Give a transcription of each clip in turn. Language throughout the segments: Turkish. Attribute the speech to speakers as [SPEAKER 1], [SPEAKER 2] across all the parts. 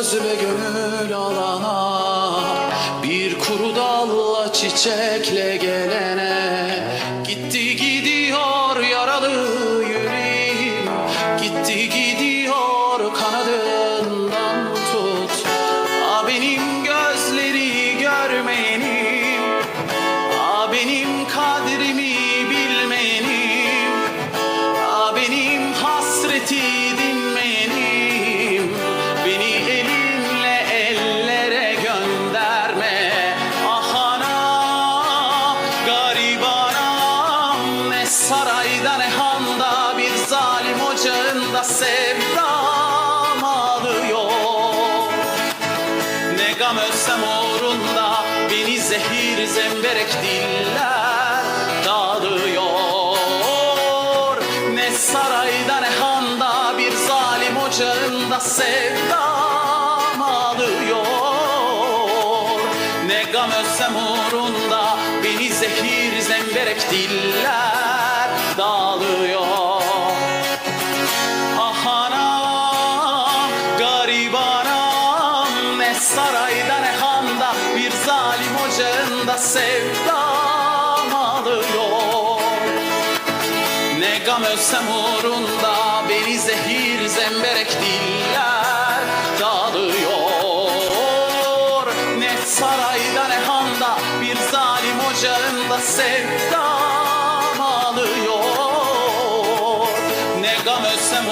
[SPEAKER 1] gözle gönül alana Bir kuru dalla çiçekle gelene. Gitti gidiyor yaralı yüreğim Gitti gidiyor kanadından tut. Ah benim gözleri görmeyeni ocağında sevdam ağlıyor. Ne gam ölsem uğrunda Beni zehir zemberek diller dağılıyor. Ne sarayda ne handa Bir zalim ocağında sevdam ağlıyor. Ne gam ölsem uğrunda Beni zehir zemberek diller dağılıyor sarayda ne handa Bir zalim ocağında sevdam alıyor Ne gam ölsem uğrunda Beni zehir zemberek diller dağılıyor. Ne sarayda ne handa Bir zalim ocağında sevdam alıyor Ne gam ölsem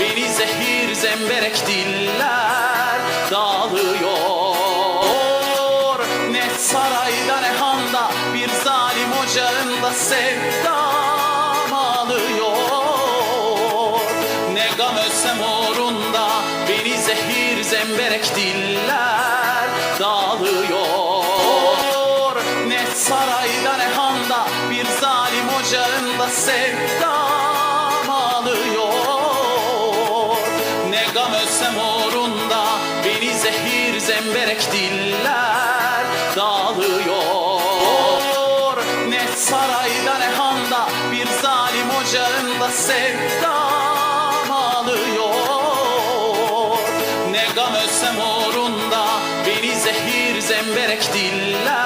[SPEAKER 1] Beni zehir zemberek diller Ne sarayda ne handa Bir zalim ocağında sevdam alıyor Ne gam ölsem uğrunda Beni zehir zemberek diller dağılıyor. Ne sarayda ne handa Bir zalim ocağında sevdam alıyor Ne gam ölsem uğrunda Beni zehir zemberek diller sarayda ne handa? Bir zalim ocağında sevdam alıyor. Ne gam ölsem uğrunda Beni zehir zemberek diller